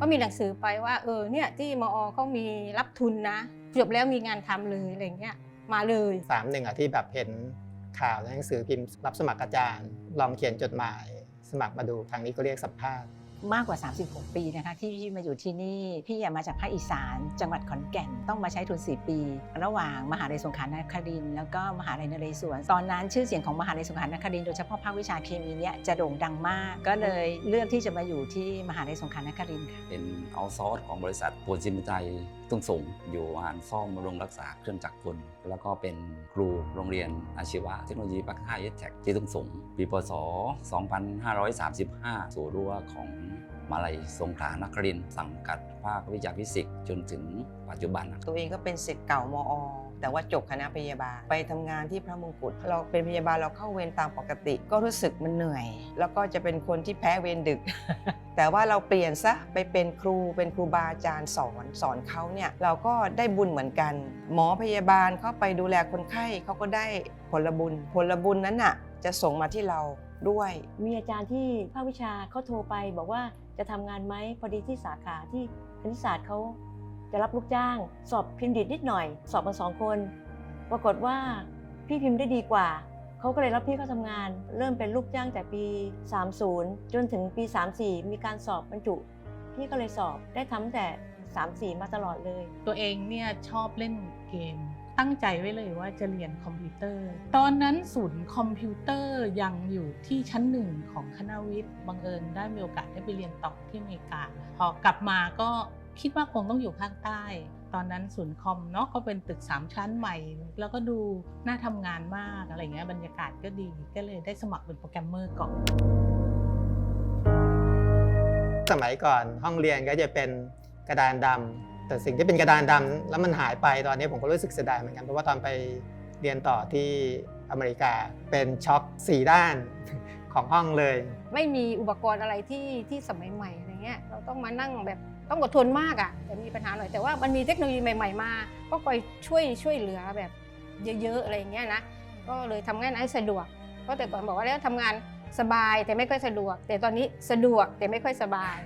ก็มีหนังสือไปว่าเออเนี่ยที่มอเขามีรับทุนนะจบแล้วมีงานทำเลยอะไรเงี้ยมาเลยสามหนึ่งอะที่แบบเห็นข่าวในหนังสือพิมพ์รับสมัครอาจารย์ ลองเขียนจดหมาย สมัครมาดูทางนี้ก็เรียกสัมภาษณ์ มากกว่า 36 ปีนะคะที่พี่มาอยู่ที่นี่ พี่มาจากภาคอีสาน จังหวัดขอนแก่นต้องมาใช้ทุน 4 ปี ระหว่างมหาลัยสงขลานครินแล้วก็มหาลัยนเรศวรตอนนั้นชื่อเสียงของมหาลัยสงขลานครินโดยเฉพาะภาควิชาเคมีเนี่ยจะโด่งดังมาก ก็เลยเลือกที่จะมาอยู่ที่มหาลัยสงขลานครินค่ะเป็นเอาซอร์สของบริษัทปูนซิมใจ ตุ้งสูงอยู่อาหารซ่อมบำรุงรักษาเครื่องจักรกล แล้วก็เป็นครูโรงเรียนอาชีวะเทคโนโลยีปักค่าเอสแท็กที่ตุ้งสูงปีพศ 2535 สู่รั้วของมาลัยสงขลานครินสังกัดภาควิชาฟิสิกส์จนถึงปัจจุบัน ตัวเองก็เป็นศิษย์เก่ามอ แต่ว่าจบคณะพยาบาล ไปทำงานที่พระมงกุฎเราเป็นพยาบาลเราเข้าเวรตามปกติ ก็รู้สึกมันเหนื่อย แล้วก็จะเป็นคนที่แพ้เวรดึก แต่ว่าเราเปลี่ยนซะไปเป็นครูเป็นครูบาอาจารย์สอนสอนเขาเนี่ยเราก็ได้บุญเหมือนกัน หมอพยาบาลเข้าไปดูแลคนไข้เขาก็ได้ผลบุญ ผลบุญนั้นน่ะจะส่งมาที่เราด้วย มีอาจารย์ที่ภาควิชาเขาโทรไปบอกว่าจะทำงานไหมพอดีที่สาขาที่คณิตศาสตร์เขา รับลูกจ้าง สอบพิมพ์ดิดนิดหน่อย สอบมาสองคน ปรากฏว่าพี่พิมพ์ได้ดีกว่าเขาก็เลยรับพี่เข้าทำงาน เริ่มเป็นลูกจ้างแต่ปี 30 จนถึงปี 34 มีการสอบบรรจุ พี่ก็เลยสอบได้ทำแต่ 3-4 มาตลอดเลย ตัวเองเนี่ยชอบเล่นเกม ตั้งใจไว้เลยว่าจะเรียนคอมพิวเตอร์ ตอนนั้นศูนย์คอมพิวเตอร์ยังอยู่ที่ชั้นหนึ่งของคณะวิทย์บังเอิญได้มีโอกาสได้ไปเรียนต่อที่อเมริกา พอกลับมาก็ คิดว่าคงต้องอยู่ภาคใต้ ตอนนั้นศูนย์คอมเนาะก็เป็นตึก 3 ชั้นใหม่ แล้วก็ดูน่าทำงานมากอะไรเงี้ยบรรยากาศก็ดีก็เลยได้สมัครเป็นโปรแกรมเมอร์ก่อน สมัยก่อนห้องเรียนก็จะเป็นกระดานดำแต่สิ่งที่เป็นกระดานดำแล้วมันหายไปตอนนี้ผมก็รู้สึกเสียดายเหมือนกันเพราะว่าตอนไปเรียนต่อที่อเมริกาเป็นช็อคสี่ด้านของห้องเลย ไม่มีอุปกรณ์อะไรที่ที่สมัยใหม่อะไรเงี้ยเราต้องมานั่งแบบ ต้องอดทนมากอะจะมีปัญหาหน่อยแต่ว่ามันมีเทคโนโลยีใหม่ ๆ มาก็คอยช่วยช่วยเหลือแบบเยอะๆอะไรเงี้ยนะก็เลยทำงานให้สะดวก เพราะแต่ก่อนบอกว่าแล้วทำงานสบายแต่ไม่ค่อยสะดวก แต่ตอนนี้สะดวกแต่ไม่ค่อยสบาย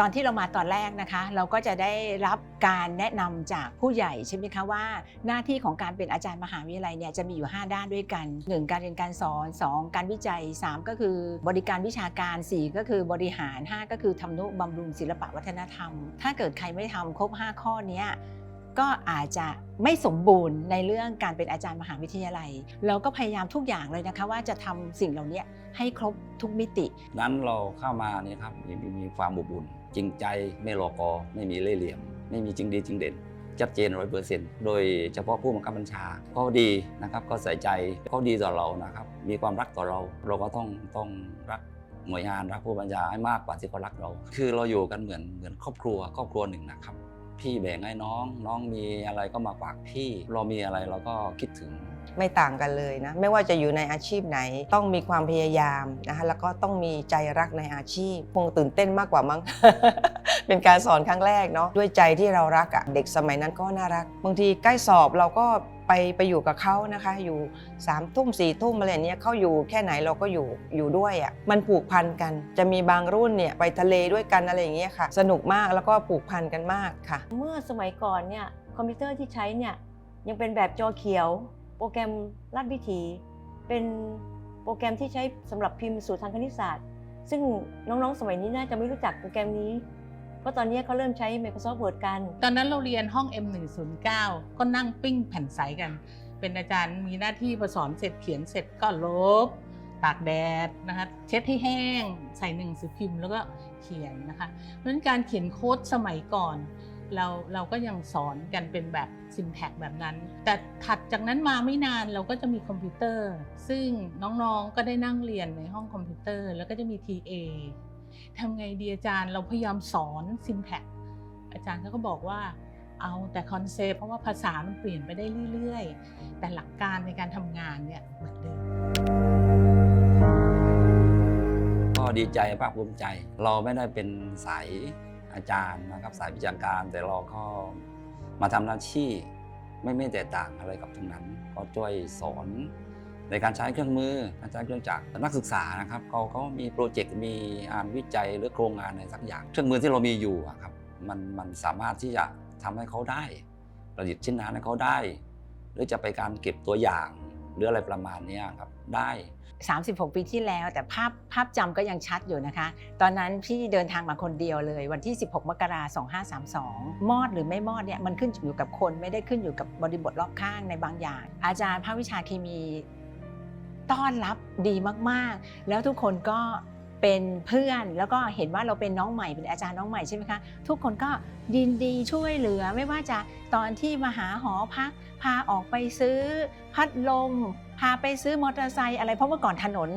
ตอนที่เรามาตอนแรกนะคะ เราก็จะได้รับการแนะนำจากผู้ใหญ่ใช่ไหมคะว่า หน้าที่ของการเป็นอาจารย์มหาวิทยาลัยเนี่ยจะมีอยู่ 5 ด้านด้วยกัน 1. การเรียนการสอน 2. การวิจัย 3 ก็คือบริการวิชาการ 4 ก็คือบริหาร 5 ก็คือทำนุบำรุงศิลปะวัฒนธรรม ถ้าเกิดใครไม่ทำครบ 5 ข้อนี้ก็อาจจะไม่สมบูรณ์ในเรื่องการเป็นอาจารย์มหาวิทยาลัย เราก็พยายามทุกอย่างเลยนะคะ ว่าจะทำสิ่งเหล่านี้ให้ครบทุกมิติ นั้นเราเข้ามาเนี่ยครับมีมีมีความอบอุ่น จริงใจไม่รอกอไม่มีเล่ห์เหลี่ยม ไม่มีจริงดีจริงเด่นชัดเจนร้อยเปอร์เซ็นต์โดยเฉพาะผู้บังคับบัญชาก็ดีนะครับก็ใส่ใจก็ดีต่อเรานะครับ มีความรักต่อเรา เราก็ต้องต้องรักหน่วยงานรักผู้บัญชาให้มากกว่าที่เขารักเรา คือเราอยู่กันเหมือนเหมือนครอบครัวครอบครัวหนึ่งนะครับ พี่แบ่งให้น้องน้องมีอะไรก็มาฝากพี่ เรามีอะไรเราก็คิดถึง ไม่ต่างกันเลยนะไม่ว่าจะอยู่ในอาชีพไหน ต้องมีความพยายามนะคะแล้วก็ต้องมีใจรักในอาชีพคงตื่นเต้นมากกว่ามั้ง เป็นการสอนครั้งแรกเนาะด้วยใจที่เรารักอะ่ะเด็กสมัยนั้นก็น่ารักบางทีใกล้สอบเราก็ไปไปอยู่กับเขานะคะอยู่3ามทุ่มสี่ทุ่มอะไรเนี้ยเขาอยู่แค่ไหนเราก็อยู่อยู่ด้วยอะ่ะมันผูกพันกัน จะมีบางรุ่นเนี่ยไปทะเลด้วยกันอะไรอย่างเงี้ยค่ะ สนุกมากแล้วก็ผูกพันกันมากค่ะ เมื่อสมัยก่อนเนี่ยคอมพิวเตอร์ที่ใช้เนี่ยยังเป็นแบบจอเขียว โปรแกรมลัดวิถี เป็นโปรแกรมที่ใช้สำหรับพิมพ์สูตรทางคณิตศาสตร์ ซึ่งน้องๆ สมัยนี้น่าจะไม่รู้จักโปรแกรมนี้ เพราะตอนนี้เขาเริ่มใช้ Microsoft Word กัน ตอนนั้นเราเรียนห้อง M109 ก็นั่งปิ้งแผ่นใสกัน เป็นอาจารย์มีหน้าที่พอสอนเสร็จเขียนเสร็จก็ลบตากแดดนะคะเช็ดให้แห้ง ใส่หนึ่งสือพิมพ์แล้วก็เขียนนะคะเพราะฉะนั้นการเขียนโค้ดสมัยก่อน เราเราก็ยังสอนกันเป็นแบบซิมแพคแบบนั้น แต่ถัดจากนั้นมาไม่นานเราก็จะมีคอมพิวเตอร์ ซึ่งน้องๆก็ได้นั่งเรียนในห้องคอมพิวเตอร์ แล้วก็จะมี TA ทำไงดีอาจารย์เราพยายามสอนซิมแพคอาจารย์เขาก็บอกว่าเอาแต่คอนเซปต์เพราะว่าภาษามันเปลี่ยนไปได้เรื่อยๆ แต่หลักการในการทำงานเนี่ยเหมือนเดิมก็ดีใจภาคภูมิใจ เราไม่ได้เป็นสาย อาจารย์นะครับสายวิชาการ แต่เราก็มาทำหน้าที่ไม่ไม่แตกต่างอะไรกับตรงนั้น ก็ช่วยสอนในการใช้เครื่องมือการใช้เครื่องจักรนักศึกษานะครับเขาเขามีโปรเจกต์มีงานวิจัยหรือโครงงานอะไรสักอย่าง เครื่องมือที่เรามีอยู่ครับมันมันสามารถที่จะทำให้เขาได้ประดิษฐ์ชิ้นงานให้เขาได้ หรือจะไปการเก็บตัวอย่างหรืออะไรประมาณนี้ครับได้ 36 ปีที่แล้ว แต่ภาพภาพจำก็ยังชัดอยู่นะคะ ตอนนั้นพี่เดินทางมาคนเดียวเลย วันที่ 16 มกราคม2532 มอดหรือไม่มอดเนี่ยมันขึ้นอยู่กับคนไม่ได้ขึ้นอยู่กับบริบทรอบข้างในบางอย่าง อาจารย์ภาควิชาเคมีต้อนรับดีมากๆ แล้วทุกคนก็เป็นเพื่อนแล้วก็เห็นว่าเราเป็นน้องใหม่เป็นอาจารย์น้องใหม่ใช่ไหมคะทุกคนก็ยินดีช่วยเหลือไม่ว่าจะตอนที่มาหาหอพัก พาออกไปซื้อพัดลม พาไปซื้อมอเตอร์ไซค์อะไรเพราะเมื่อก่อนถนน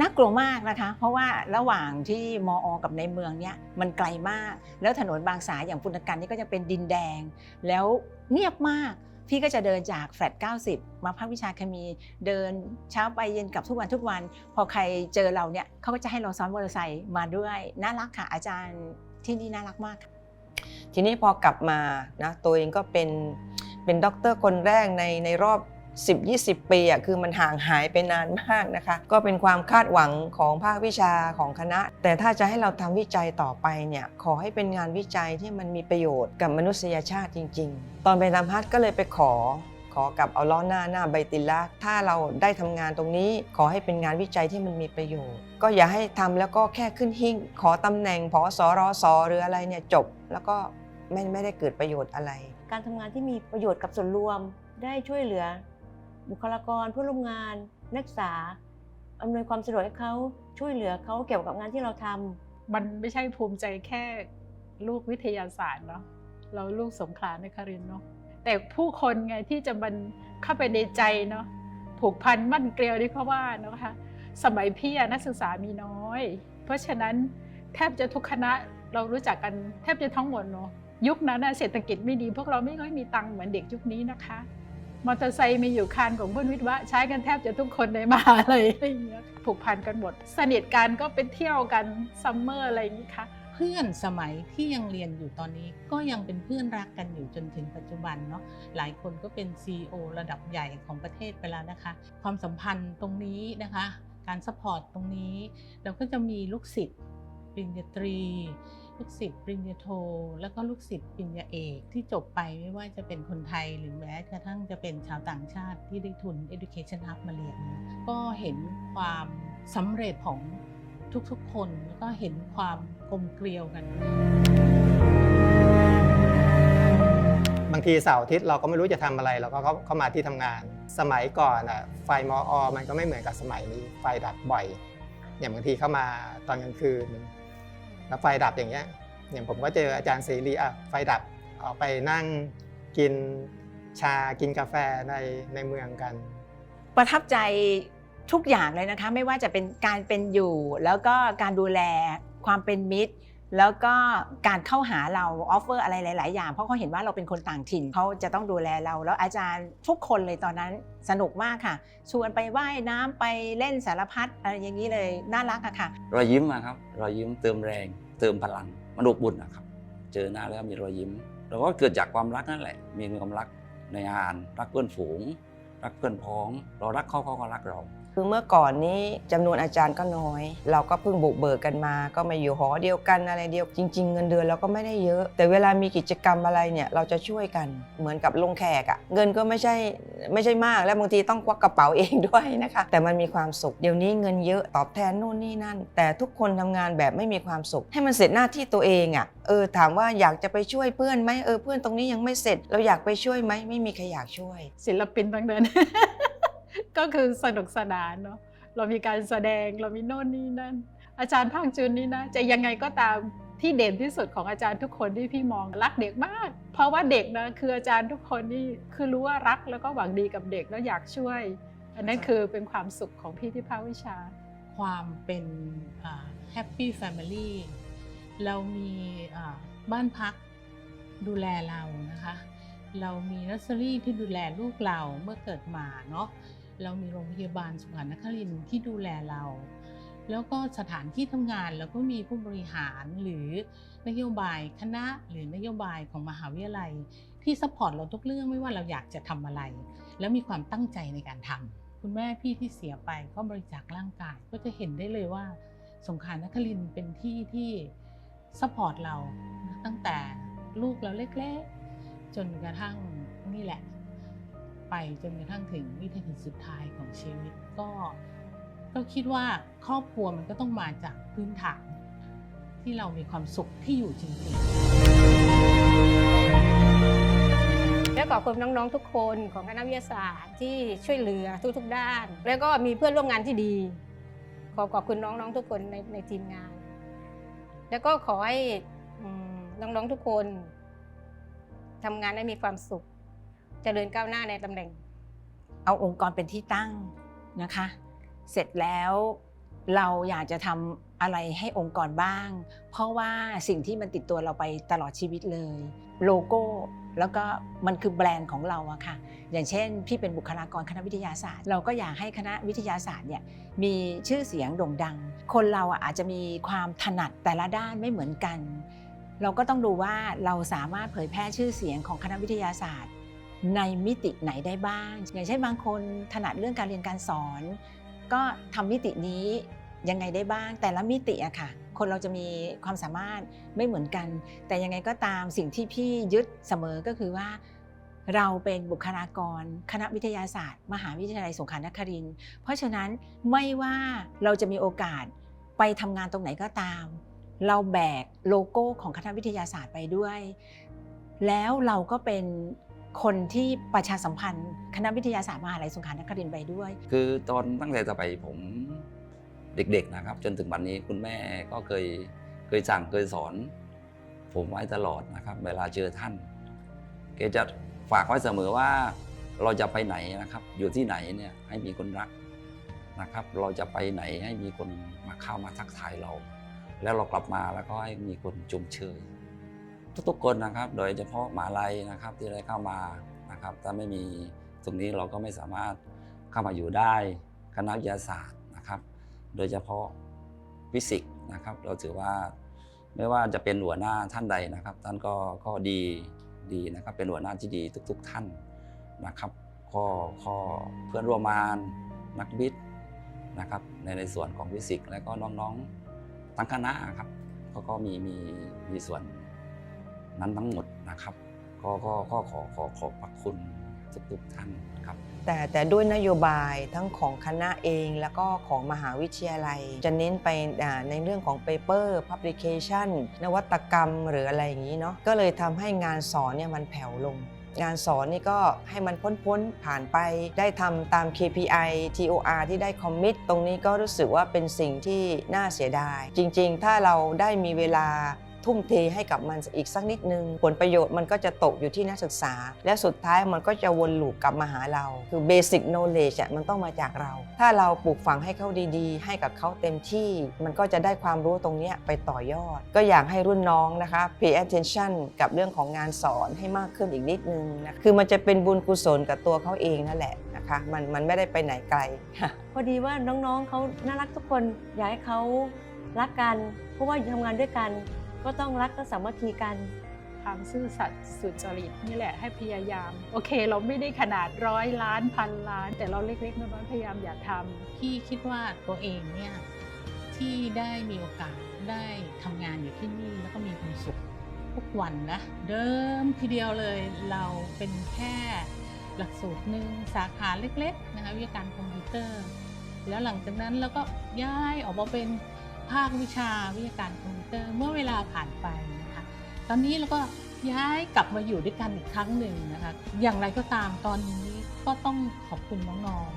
น่ากลัวมากนะคะ เพราะว่าระหว่างที่มออกับในเมืองเนี่ยมันไกลมาก แล้วถนนบางสายอย่างปุณกันนี่ก็จะเป็นดินแดง แล้วเงียบมาก พี่ก็จะเดินจากแฟลต90 มาภาควิชาเคมี เดินเช้าไปเย็นกลับทุกวันทุกวัน พอใครเจอเราเนี่ยเขาก็จะให้เราซ้อนมอเตอร์ไซค์มาด้วยน่ารักค่ะอาจารย์ที่นี่น่ารักมากค่ะทีนี้พอกลับมานะตัวเองก็เป็นเป็นด็อกเตอร์คนแรกในในรอบ 10-20 ปีอะคือมันห่างหายไปนานมากนะคะ ก็เป็นความคาดหวังของภาควิชาของคณะ แต่ถ้าจะให้เราทำวิจัยต่อไปเนี่ยขอให้เป็นงานวิจัยที่มันมีประโยชน์กับมนุษยชาติจริง ๆ ตอนไปทำฮัทก็เลยไปขอขอกับเอาล้อหน้าหน้าใบติลลักถ้าเราได้ทำงานตรงนี้ ขอให้เป็นงานวิจัยที่มันมีประโยชน์ ก็อย่าให้ทำแล้วก็แค่ขึ้นหิ้ง ขอตำแหน่งพอสอรอสหรืออะไรเนี่ยจบ แล้วก็ไม่ไม่ได้เกิดประโยชน์อะไร การทำงานที่มีประโยชน์กับส่วนรวมได้ช่วยเหลือ บุคลากรผู้ร่วมงาน นักศึกษาอำนวยความสะดวกให้เขาช่วยเหลือเขาเกี่ยวกับงานที่เราทำมันไม่ใช่ภูมิใจแค่ลูกวิทยาศาสตร์เนาะเราลูกสงขลานครินเนาะแต่ผู้คนไงที่จะมันเข้าไปในใจเนาะผูกพันมั่นเกลียวที่เขาว่านะคะสมัยพี่นักศึกษามีน้อย เพราะฉะนั้นแทบจะทุกคณะเรารู้จักกันแทบจะทั้งหมดเนาะยุคนั้นเศรษฐกิจไม่ดี พวกเราไม่ค่อยมีตังค์เหมือนเด็กยุคนี้นะคะ มอเตอร์ไซค์มีอยู่คันของเพื่อนวิทย์วะใช้กันแทบจะทุกคนในมหาลัยอะไรอย่างเงี้ยผูกพันกันหมด สนิทกันก็ไปเที่ยวกันซัมเมอร์อะไรอย่างงี้ค่ะเพื่อนสมัยที่ยังเรียนอยู่ตอนนี้ก็ยังเป็นเพื่อนรักกันอยู่จนถึงปัจจุบันเนาะหลายคนก็เป็น CEO ระดับใหญ่ของประเทศไปแล้วนะคะ ความสัมพันธ์ตรงนี้นะคะ การซัพพอร์ตตรงนี้ เราก็จะมีลูกศิษย์ปริญญาตรี ลูกศิษย์ปริญญาโท แล้วก็ลูกศิษย์ปริญญาเอกที่จบไปไม่ว่าจะเป็นคนไทยหรือแม้กระทั่งจะเป็นชาวต่างชาติที่ได้ทุน Education Hub มาเรียนก็เห็นความสำเร็จของทุกๆ คนแล้วก็เห็นความกลมเกลียวกัน บางทีเสาร์อาทิตย์เราก็ไม่รู้จะทำอะไร เราก็เข้าเข้ามาที่ทำงาน สมัยก่อนอะไฟมออมันก็ไม่เหมือนกับสมัยนี้ไฟดับบ่อย อย่างบางทีเข้ามาตอนกลางคืน แล้วไฟดับอย่างเงี้ยอย่างผมก็เจออาจารย์เสรีอะไฟดับออกไปนั่งกินชากินกาแฟในในเมืองกัน ประทับใจทุกอย่างเลยนะคะ ไม่ว่าจะเป็นการเป็นอยู่ แล้วก็การดูแลความเป็นมิตร แล้วก็การเข้าหาเราออฟเฟอร์อะไรหลาย ๆ อย่าง เพราะเขาเห็นว่าเราเป็นคนต่างถิ่นเขาจะต้องดูแลเรา แล้วอาจารย์ทุกคนเลยตอนนั้นสนุกมากค่ะ ชวนไปว่ายน้ำไปเล่นสารพัดอะไรอย่างนี้เลยน่ารักอะค่ะ รอยยิ้มอะครับรอยยิ้มเติมแรง เติมพลังมันอบอุ่นนะครับ เจอหน้าแล้วมีรอยยิ้มเราก็เกิดจากความรักนั่นแหละ มีความรักในงาน รักเพื่อนฝูง รักเพื่อนพ้อง เรารักเขาเขาก็รักเรา คือเมื่อก่อนนี้จำนวนอาจารย์ก็น้อย เราก็เพิ่งบุกเบิกกันมา ก็มาอยู่หอเดียวกันอะไรเดียว จริง ๆ เงินเดือนเราก็ไม่ได้เยอะ แต่เวลามีกิจกรรมอะไรเนี่ยเราจะช่วยกันเหมือนกับลงแขกอะเงินก็ไม่ใช่ไม่ใช่มากและบางทีต้องควักกระเป๋าเองด้วยนะคะ แต่มันมีความสุขเดี๋ยวนี้เงินเยอะตอบแทนนู่นนี่นั่น แต่ทุกคนทำงานแบบไม่มีความสุข ให้มันเสร็จหน้าที่ตัวเองอะเออถามว่าอยากจะไปช่วยเพื่อนไหมเออเพื่อนตรงนี้ยังไม่เสร็จ เราอยากไปช่วยไหมไม่มีใครอยากช่วย ศิลปินทั้งนั้น ก็คือสนุกสนานเนาะเรามีการแสดงเรามีโน่นนี่นั่น อาจารย์ภาคจุนนี่นะ จะยังไงก็ตามที่เด่นที่สุดของอาจารย์ทุกคนที่พี่มองรักเด็กมาก เพราะว่าเด็กนะคืออาจารย์ทุกคนนี่คือรู้ว่ารักแล้วก็หวังดีกับเด็กแล้วอยากช่วย อันนั้นคือเป็นความสุขของพี่ที่ภาควิชา ความเป็นแฮปปี้แฟมิลี่เรามีบ้านพักดูแลเรานะคะ เรามีนัสเซอรี่ที่ดูแลลูกเราเมื่อเกิดมาเนาะ เรามีโรงพยาบาลสุขานครินที่ดูแลเรา แล้วก็สถานที่ทำงานเราก็มีผู้บริหารหรือนโยบายคณะหรือนโยบายของมหาวิทยาลัย ที่ซัพพอร์ตเราทุกเรื่องไม่ว่าเราอยากจะทำอะไร แล้วมีความตั้งใจในการทำคุณแม่พี่ที่เสียไปก็บริจาคร่างกายก็จะเห็นได้เลยว่าสงขลานครินเป็นที่ที่ซัพพอร์ตเราตั้งแต่ลูกเราเล็กๆ จนกระทั่งนี่แหละ ไปจนกระทั่งถึงวินาทีสุดท้ายของชีวิตก็ ก็คิดว่าครอบครัวมันก็ต้องมาจากพื้นฐานที่เรามีความสุขที่อยู่จริงๆ และขอบคุณน้องๆทุกคนของคณะวิทยาศาสตร์ที่ช่วยเหลือทุกๆ ด้าน แล้วก็มีเพื่อนร่วมงานที่ดี ขอขอบคุณน้องๆทุกคนในในทีมงาน แล้วก็ขอให้น้องๆทุกคนทำงานได้มีความสุข เจริญก้าวหน้าในตำแหน่ง เอาองค์กรเป็นที่ตั้งนะคะ เสร็จแล้วเราอยากจะทำอะไรให้องค์กรบ้าง เพราะว่าสิ่งที่มันติดตัวเราไปตลอดชีวิตเลย โลโก้แล้วก็มันคือแบรนด์ของเราอะค่ะ อย่างเช่น พี่เป็นบุคลากรคณะวิทยาศาสตร์ เราก็อยากให้คณะวิทยาศาสตร์เนี่ยมีชื่อเสียงโด่งดัง คนเราอะอาจจะมีความถนัดแต่ละด้านไม่เหมือนกัน เราก็ต้องดูว่าเราสามารถเผยแพร่ชื่อเสียงของคณะวิทยาศาสตร์ ในมิติไหนได้บ้าง อย่างเช่นบางคนถนัดเรื่องการเรียนการสอน ก็ทำมิตินี้ยังไงได้บ้าง แต่ละมิติอะค่ะ คนเราจะมีความสามารถไม่เหมือนกัน แต่ยังไงก็ตามสิ่งที่พี่ยึดเสมอก็คือว่าเราเป็นบุคลากร คณะวิทยาศาสตร์ มหาวิทยาลัยสงขลานครินทร์เพราะฉะนั้นไม่ว่าเราจะมีโอกาสไปทำงานตรงไหนก็ตาม เราแบกโลโก้ของคณะวิทยาศาสตร์ไปด้วย แล้วเราก็เป็น คนที่ประชาสัมพันธ์ คณะวิทยาศาสตร์มหาลัยสงขลานครินทร์ไปด้วย คือตอนตั้งแต่สมัยผมเด็กๆนะครับ จนถึงวันนี้คุณแม่ก็เคยเคยสั่งเคยสอน ผมไว้ตลอดนะครับ เวลาเจอท่านแกจะฝากไว้เสมอว่าเราจะไปไหนนะครับ อยู่ที่ไหนเนี่ยให้มีคนรักนะครับ เราจะไปไหนให้มีคนมาเข้ามาทักทายเรา แล้วเรากลับมาแล้วก็ให้มีคนชมเชย ทุกๆคนนะครับ โดยเฉพาะหมาลัยนะครับที่ได้เข้ามานะครับถ้าไม่มีตรงนี้เราก็ไม่สามารถเข้ามาอยู่ได้คณะวิทยาศาสตร์นะครับ โดยเฉพาะฟิสิกส์นะครับ เราถือว่าไม่ว่าจะเป็นหัวหน้าท่านใดนะครับ ท่านก็ก็ดีดีนะครับ เป็นหัวหน้าที่ดีทุก ๆ ท่านนะครับก็ข้อเพื่อนร่วมงานนักวิทย์นะครับ ในในส่วนของฟิสิกส์และก็น้องๆทั้งคณะครับเขาก็มีมีมีส่วน นั้นทั้งหมดนะครับก็ก็ก็ขอขอขอบพระคุณทุกๆท่านครับ แต่แต่ด้วยนโยบายทั้งของคณะเองแล้วก็ของมหาวิทยาลัย จะเน้นไปในเรื่องของ paper publication นวัตกรรมหรืออะไรอย่างนี้เนาะก็เลยทำให้งานสอนเนี่ยมันแผ่วลง งานสอนนี่ก็ให้มันพ้นๆผ่านไปได้ทำตาม KPI TOR ที่ได้คอมมิตตรงนี้ก็รู้สึกว่าเป็นสิ่งที่น่าเสียดาย จริงๆ ถ้าเราได้มีเวลา ทุ่มเทให้กับมันอีกสักนิดนึง ผลประโยชน์มันก็จะตกอยู่ที่นักศึกษา และสุดท้ายมันก็จะวนลูปกลับมาหาเรา คือ basic knowledge อะมันต้องมาจากเรา ถ้าเราปลูกฝังให้เขาดีๆ ให้กับเขาเต็มที่ มันก็จะได้ความรู้ตรงนี้ไปต่อยอด ก็อยากให้รุ่นน้องนะคะ pay attention กับเรื่องของงานสอนให้มากขึ้นอีกนิดนึงนะคือมันจะเป็นบุญกุศลกับตัวเขาเองนั่นแหละนะคะมันมันไม่ได้ไปไหนไกล พอดีว่าน้องๆเขาน่ารักทุกคนอยากให้เขารักกันเพราะว่าทำงานด้วยกัน ก็ต้องรักและสามัคคีกันความซื่อสัตย์สุจริตนี่แหละให้พยายาม โอเค เราไม่ได้ขนาดร้อยล้านพันล้าน แต่เราเล็กๆน้อยๆพยายามอย่าทำพี่คิดว่าตัวเองเนี่ยที่ได้มีโอกาสได้ทำงานอยู่ที่นี่แล้วก็มีความสุขทุกวันนะ เดิมทีเดียวเลยเราเป็นแค่หลักสูตรหนึ่งสาขาเล็กๆนะคะวิทยาการคอมพิวเตอร์ แล้วหลังจากนั้นเราก็ย้ายออกมาเป็น ภาควิชาวิทยาการคอมพิวเตอร์เมื่อเวลาผ่านไปนะคะตอนนี้เราก็ย้ายกลับมาอยู่ด้วยกันอีกครั้งหนึ่งนะคะอย่างไรก็ตามตอนนี้ก็ต้องขอบคุณน้อง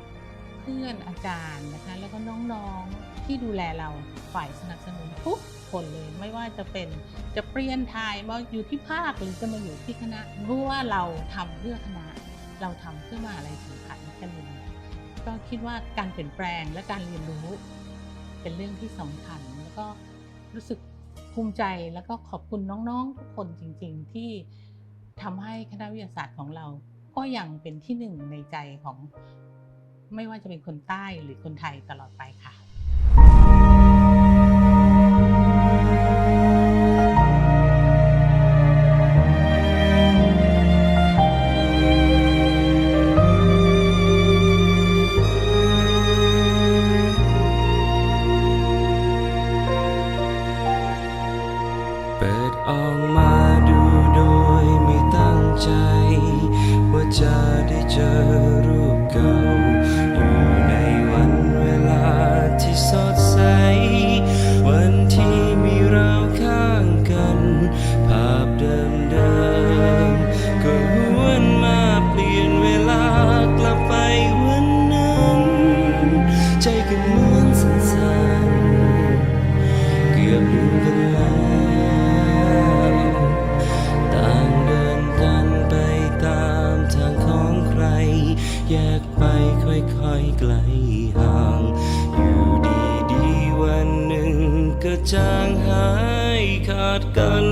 ๆ เพื่อนอาจารย์นะคะแล้วก็น้องๆที่ดูแลเราฝ่ายสนับสนุนทุกคนเลยไม่ว่าจะเป็นจะเปลี่ยนทายมาอยู่ที่ภาคหรือจะมาอยู่ที่คณะรู้ว่าเราทำเพื่อคณะเราทำเพื่อมหาลัยสงขลานครินทร์ก็คิดว่าการเปลี่ยนแปลงและการเรียนรู้ เป็นเรื่องที่สำคัญ แล้วก็รู้สึกภูมิใจแล้วก็ขอบคุณน้องๆ ทุกคนจริง ๆ ที่ทำให้คณะวิทยาศาสตร์ของเรา ก็ยังเป็นที่หนึ่งในใจของ ไม่ว่าจะเป็นคนใต้หรือคนไทยตลอดไปค่ะ the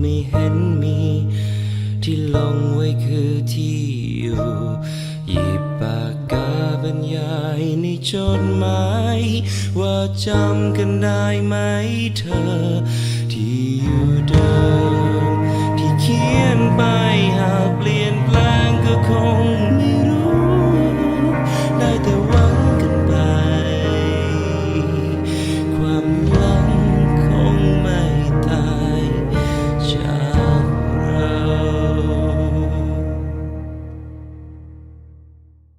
ไม่เห็นมี ที่ลงไว้คือที่อยู่ หยิบปากกาบรรยายในจดหมาย ว่าจำกันได้ไหมเธอ ที่อยู่เดิม